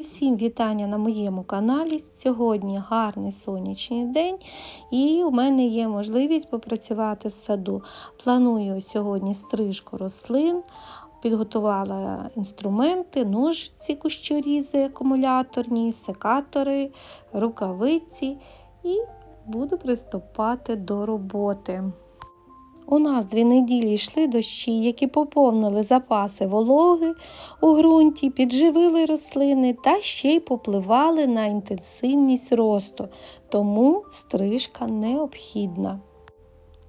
Всім вітання на моєму каналі. Сьогодні гарний сонячний день, і у мене є можливість попрацювати в саду. Планую сьогодні стрижку рослин, підготувала інструменти, ножиці кущорізи, акумуляторні, секатори, рукавиці і буду приступати до роботи. У нас дві неділі йшли дощі, які поповнили запаси вологи у ґрунті, підживили рослини та ще й попливали на інтенсивність росту, тому стрижка необхідна.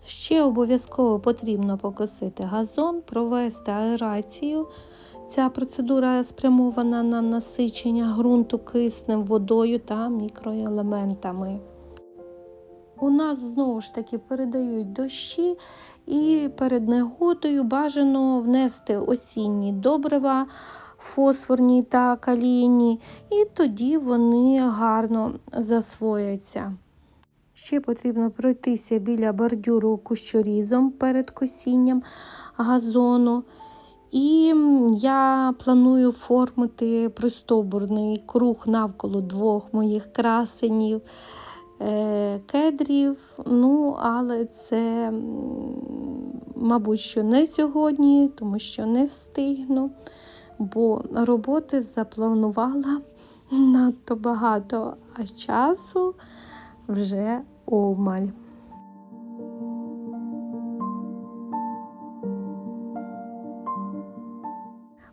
Ще обов'язково потрібно покосити газон, провести аерацію. Ця процедура спрямована на насичення ґрунту киснем, водою та мікроелементами. У нас знову ж таки передають дощі, і перед негодою бажано внести осінні добрива, фосфорні та калійні, і тоді вони гарно засвояться. Ще потрібно пройтися біля бордюру кущорізом перед косінням газону. І я планую оформити пристовбурний круг навколо двох моїх красенів кедрів, ну, але це, мабуть, що не сьогодні, тому що не встигну, бо роботи запланувала надто багато, а часу вже обмаль.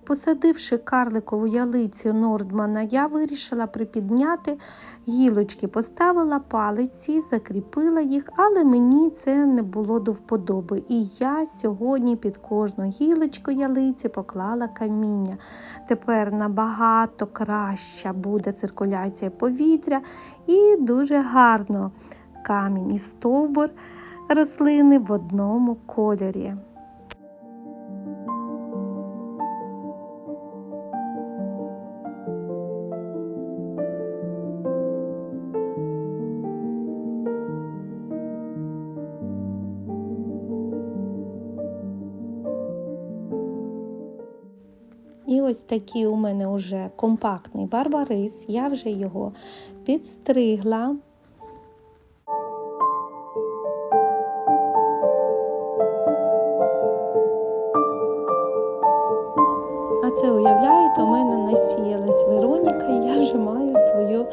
Посадивши карликову ялицю Нордмана, я вирішила припідняти гілочки, поставила палиці, закріпила їх, але мені це не було до вподоби. І я сьогодні під кожну гілочку ялиці поклала каміння. Тепер набагато краща буде циркуляція повітря і дуже гарно камінь і стовбур рослини в одному кольорі. І ось такий у мене вже компактний барбарис, я вже його підстригла. А це, уявляєте, у мене насіялась Вероніка, і я вже маю свою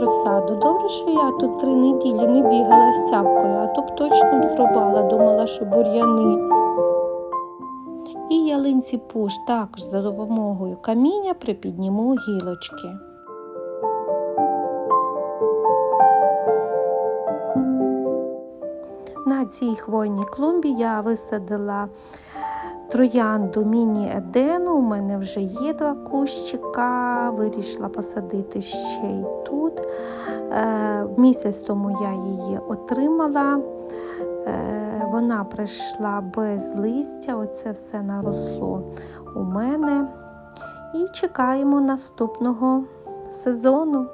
розсаду. Добре, що я тут три неділі не бігала з цяпкою, а то б точно б думала, що бур'яни. І ялинці пуш також за допомогою каміння припідніму гілочки. На цій хвойній клумбі я висадила троянду міні-едену. У мене вже є два кущика, вирішила посадити ще й тут. Місяць тому я її отримала. Вона прийшла без листя, оце все наросло у мене. І чекаємо наступного сезону.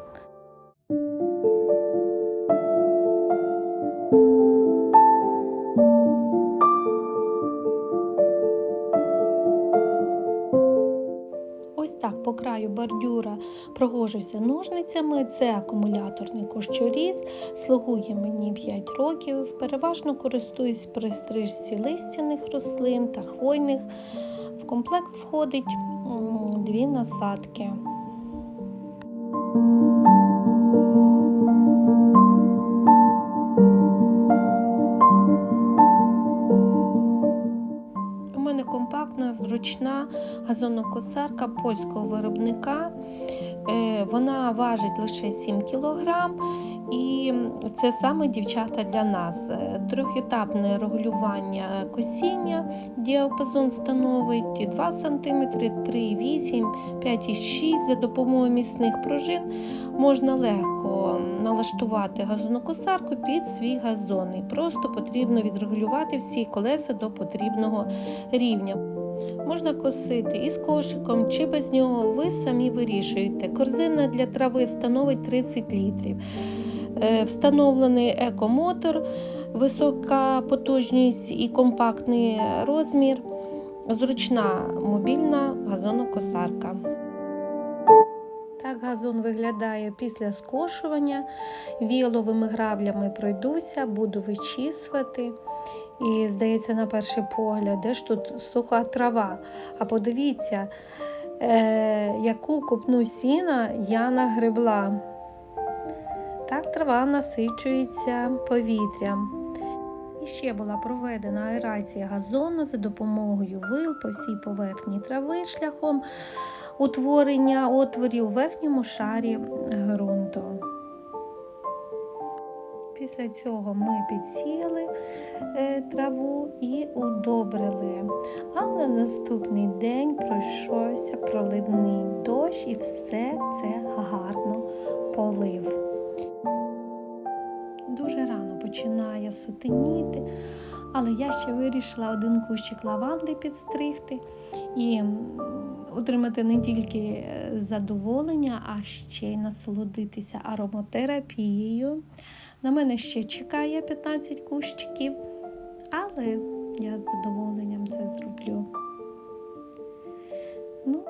Краю бордюра прогожуся ножницями. Це акумуляторний кущоріз, слугує мені 5 років. Переважно користуюсь при стрижці листяних рослин та хвойних. В комплект входить дві насадки. Зручна газонокосарка польського виробника. Вона важить лише 7 кг, і це саме дівчата для нас. Трьохетапне регулювання косіння, діапазон становить 2 см, 3,8, 5,6 за допомогою міцних пружин можна легко налаштувати газонокосарку під свій газон. І просто потрібно відрегулювати всі колеса до потрібного рівня. Можна косити із кошиком чи без нього, ви самі вирішуєте. Корзина для трави становить 30 літрів. Встановлений екомотор, висока потужність і компактний розмір, зручна мобільна газонокосарка. так газон виглядає після скошування. Віловими граблями пройдуся, буду вичісувати. І, здається, на перший погляд, де ж тут суха трава. А подивіться, е, яку купну сіна я нагребла. Так трава насичується повітрям. І ще була проведена аерація газону за допомогою вил по всій поверхні трави шляхом утворення отворів у верхньому шарі ґрунту. Після цього ми підсіяли е, траву і удобрили. А на наступний день пройшовся проливний дощ і все це гарно полив. Дуже рано починає сутеніти, але я ще вирішила один кущик лаванди підстригти і отримати не тільки е, задоволення, а ще й насолодитися ароматерапією. На мене ще чекає 15 кущиків, але я з задоволенням це зроблю. Ну,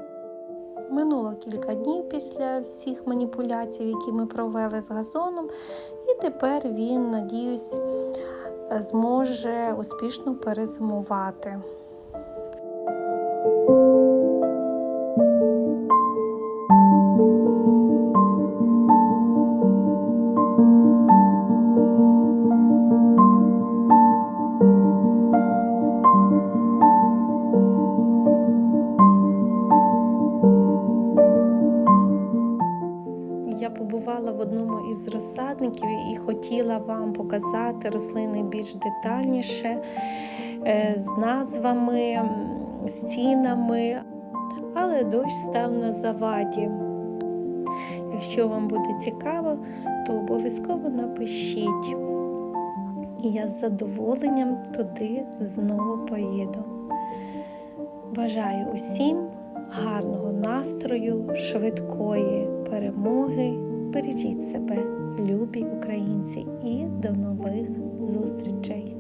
Минуло кілька днів після всіх маніпуляцій, які ми провели з газоном, і тепер він, надіюсь, зможе успішно перезимувати. В одному із розсадників і хотіла вам показати рослини більш детальніше, е, з назвами, з цінами, але дощ став на заваді. Якщо вам буде цікаво, то обов'язково напишіть. І я з задоволенням туди знову поїду. Бажаю усім гарного настрою, швидкої перемоги. Бережіть себе, любі українці, і до нових зустрічей!